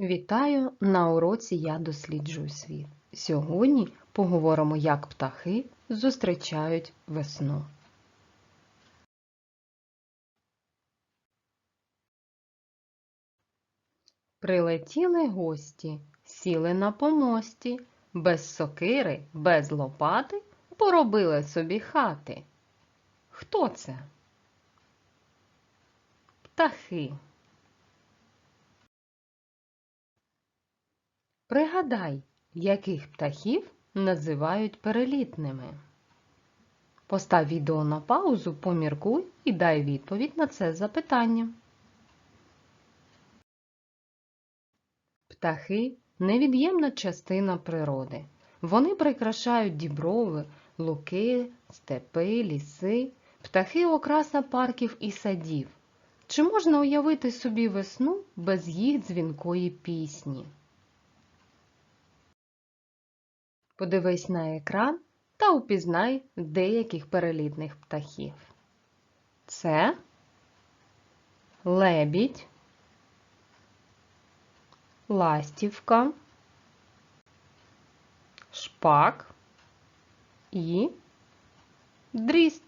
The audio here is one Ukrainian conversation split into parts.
Вітаю! На уроці Я досліджую світ. Сьогодні поговоримо, як птахи зустрічають весну. Прилетіли гості, сіли на помості, без сокири, без лопати поробили собі хати. Хто це? Птахи. Пригадай, яких птахів називають перелітними. Постав відео на паузу, поміркуй і дай відповідь на це запитання. Птахи невід'ємна частина природи. Вони прикрашають діброви, луки, степи, ліси, птахи окраса парків і садів. Чи можна уявити собі весну без їх дзвінкої пісні? Подивись на екран та упізнай деяких перелітних птахів. Це лебідь, ластівка, шпак і дріст.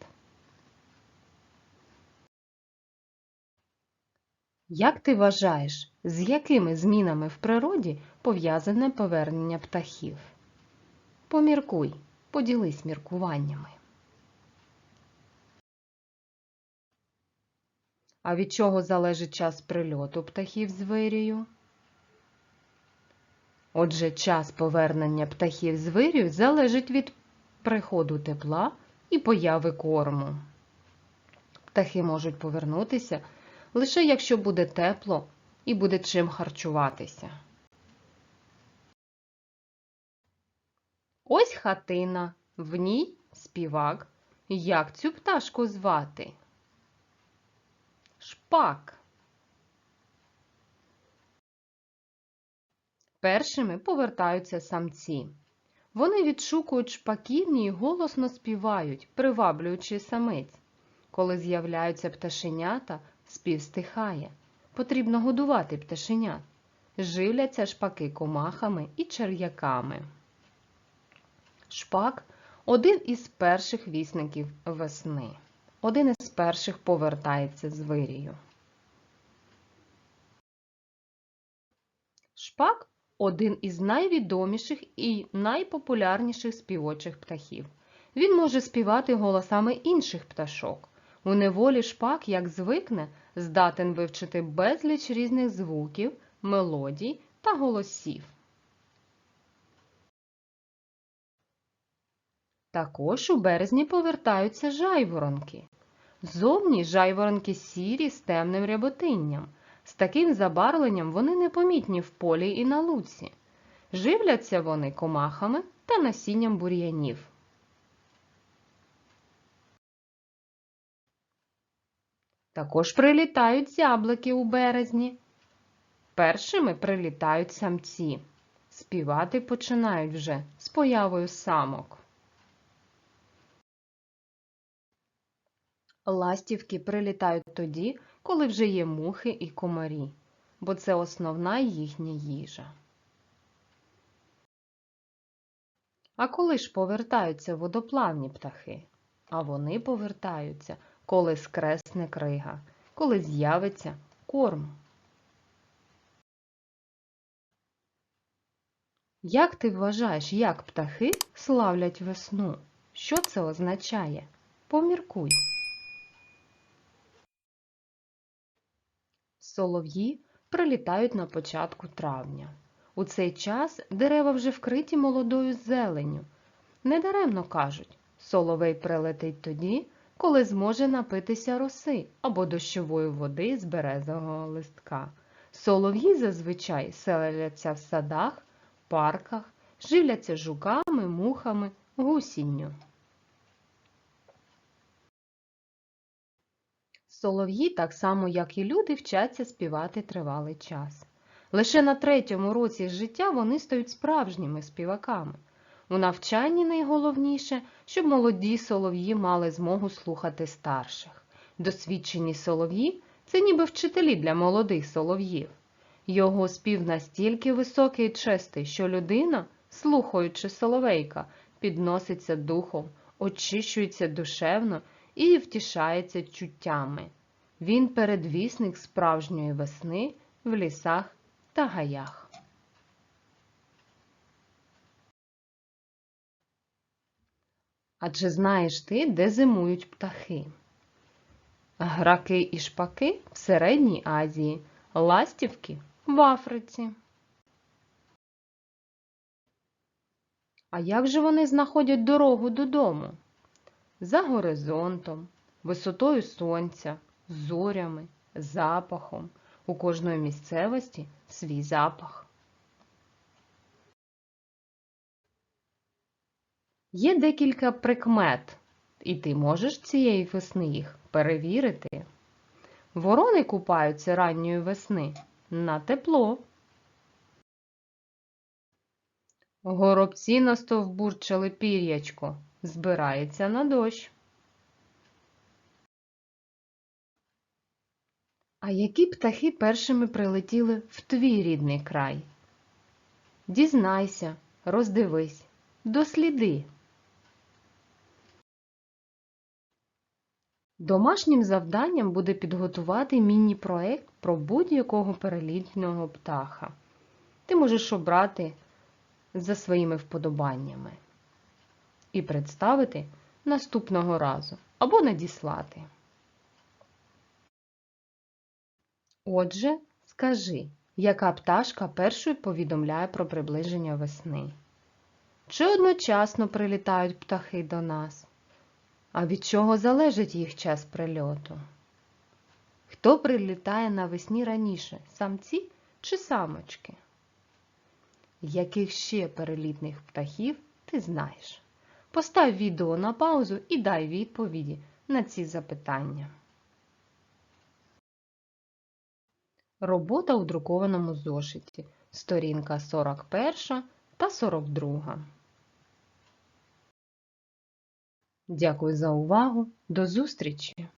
Як ти вважаєш, з якими змінами в природі пов'язане повернення птахів? Поміркуй, поділись міркуваннями. А від чого залежить час прильоту птахів з вирію? Отже, час повернення птахів з вирію залежить від приходу тепла і появи корму. Птахи можуть повернутися лише якщо буде тепло і буде чим харчуватися. Ось хатина, в ній співак. Як цю пташку звати? Шпак. Першими повертаються самці. Вони відшукують шпаківні і голосно співають, приваблюючи самиць. Коли з'являються пташенята, спів стихає. Потрібно годувати пташенят. Живляться шпаки комахами і черв'яками. Шпак один із перших вісників весни. Один із перших повертається з вирію. Шпак один із найвідоміших і найпопулярніших співочих птахів. Він може співати голосами інших пташок. У неволі шпак, як звикне, здатен вивчити безліч різних звуків, мелодій та голосів. Також у березні повертаються жайворонки. Зовні жайворонки сірі з темним ряботинням. З таким забарвленням вони непомітні в полі і на луці. Живляться вони комахами та насінням бур'янів. Також прилітають зяблики у березні. Першими прилітають самці. Співати починають вже з появою самок. Ластівки прилітають тоді, коли вже є мухи і комарі, бо це основна їхня їжа. А коли ж повертаються водоплавні птахи? А вони повертаються, коли скресне крига, коли з'явиться корм. Як ти вважаєш, як птахи славлять весну? Що це означає? Поміркуй. Солов'ї прилітають на початку травня. У цей час дерева вже вкриті молодою зеленню. Недаремно кажуть, соловей прилетить тоді, коли зможе напитися роси або дощової води з березового листка. Солов'ї зазвичай селяться в садах, парках, живляться жуками, мухами, гусінню. Солов'ї, так само як і люди, вчаться співати тривалий час. Лише на третьому році життя вони стають справжніми співаками. У навчанні найголовніше, щоб молоді солов'ї мали змогу слухати старших. Досвідчені солов'ї це ніби вчителі для молодих солов'їв. Його спів настільки високий і чистий, що людина, слухаючи соловейка, підноситься духом, очищується душевно і втішається чуттями. Він передвісник справжньої весни в лісах та гаях. А чи знаєш ти, де зимують птахи? Граки і шпаки в Середній Азії, ластівки в Африці. А як же вони знаходять дорогу додому? За горизонтом, висотою сонця, зорями, запахом. У кожної місцевості свій запах. Є декілька прикмет, і ти можеш цієї весни їх перевірити. Ворони купаються ранньої весни на тепло. Горобці настовбурчали пір'ячко, збирається на дощ. А які птахи першими прилетіли в твій рідний край? Дізнайся, роздивись, досліди. Домашнім завданням буде підготувати міні-проект про будь-якого перелітнього птаха. Ти можеш обрати за своїми вподобаннями і представити наступного разу або надіслати. Отже, скажи, яка пташка першою повідомляє про приближення весни? Чи одночасно прилітають птахи до нас? А від чого залежить їх час прильоту? Хто прилітає навесні раніше, самці чи самочки? Яких ще перелітних птахів ти знаєш? Постав відео на паузу і дай відповіді на ці запитання. Робота у друкованому зошиті. Сторінка 41 та 42. Дякую за увагу. До зустрічі!